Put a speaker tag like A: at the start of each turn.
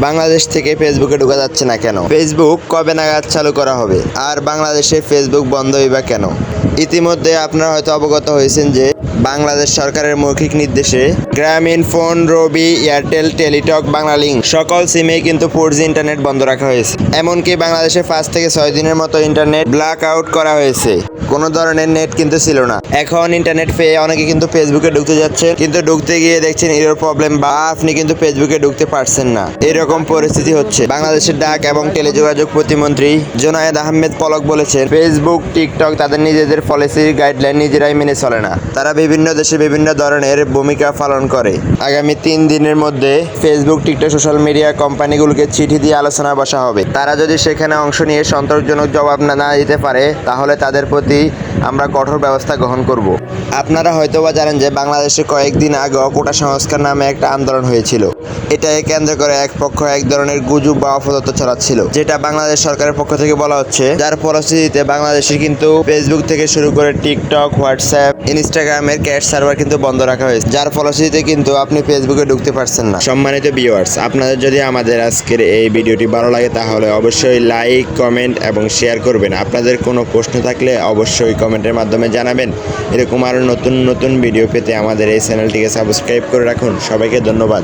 A: বাংলাদেশ থেকে ফেসবুকে ঢোকা যাচ্ছে না কেন? ফেসবুক কবে নাগাদ চালু করা হবে? আর বাংলাদেশে ফেসবুক বন্ধ হইবা কেন? ইতিমধ্যে আপনারা হয়তো অবগত হয়েছেন যে বাংলাদেশ সরকারের মৌখিক নির্দেশে গ্রামীণ ফোন, রবি, এয়ারটেল, টেলিটক, বাংলালিংক সকল সিমে কিন্তু ফোর জি ইন্টারনেট বন্ধ রাখা হয়েছে। এমনকি বাংলাদেশে পাঁচ থেকে ছয় দিনের মতো ইন্টারনেট ব্ল্যাক আউট করা হয়েছে। কোনো ধরনের নেট কিন্তু ছিল না। এখন ইন্টারনেট পেয়ে অনেকে কিন্তু ফেসবুকে ঢুকতে যাচ্ছে কিন্তু ঢুকতে গিয়ে দেখছেন এরর প্রবলেম বা আপনি কিন্তু ফেসবুকে ঢুকতে পারছেন না। এরকম পরিস্থিতি হচ্ছে। বাংলাদেশের ডাক এবং টেলিযোগাযোগ প্রতিমন্ত্রী জোনায়েদ আহমেদ পলক বলেছেন, ফেসবুক, টিকটক তাদের নিজেদের পলিসি গাইডলাইন নিজেরাই মেনে চলে না। তারা বিভিন্ন দেশে বিভিন্ন ধরনের ভূমিকা পালন করে। আগামী তিন দিনের মধ্যে ফেসবুক টিকটক সোশ্যাল মিডিয়া কোম্পানিগুলোকে চিঠি দিয়ে আলোচনা বসা হবে। তারা যদি সেখানে অংশ নিয়ে সন্তোষজনক জবাব না দিতে পারে, তাহলে তাদের প্রতি আমরা কঠোর ব্যবস্থা গ্রহণ করব। আপনারা হয়তোবা জানেন যে বাংলাদেশে কয়েকদিন আগেও কোটা সংস্কার নামে একটা আন্দোলন হয়েছিল। এটাকে কেন্দ্র করে এক পক্ষ এক ধরনের গুজব বা অপদত্ত ছড়াচ্ছিল। যেটা বাংলাদেশ সরকারের পক্ষ থেকে বলা হচ্ছে, যার ফলশ্রুতিতে বাংলাদেশে কিন্তু ফেসবুক থেকে শুরু করে টিকটক হোয়াটসঅ্যাপ ইনস্টাগ্রামের ক্যাশ সার্ভার কিন্তু বন্ধ রাখা হয়েছে। যার ফলশ্রুতিতে কিন্তু আপনি ফেসবুকে ঢুকতে পারছেন না। সম্মানিত ভিউয়ার্স আপনাদের যদি আমাদের আজকের এই ভিডিওটি ভালো লাগে তাহলে অবশ্যই লাইক কমেন্ট এবং শেয়ার করবেন। আপনাদের কোনো প্রশ্ন থাকলে অবশ্যই কমেন্টের মাধ্যমে জানাবেন। এরকম আরও নতুন নতুন ভিডিও পেতে আমাদের এই চ্যানেলটিকে সাবস্ক্রাইব করে রাখুন। সবাইকে ধন্যবাদ।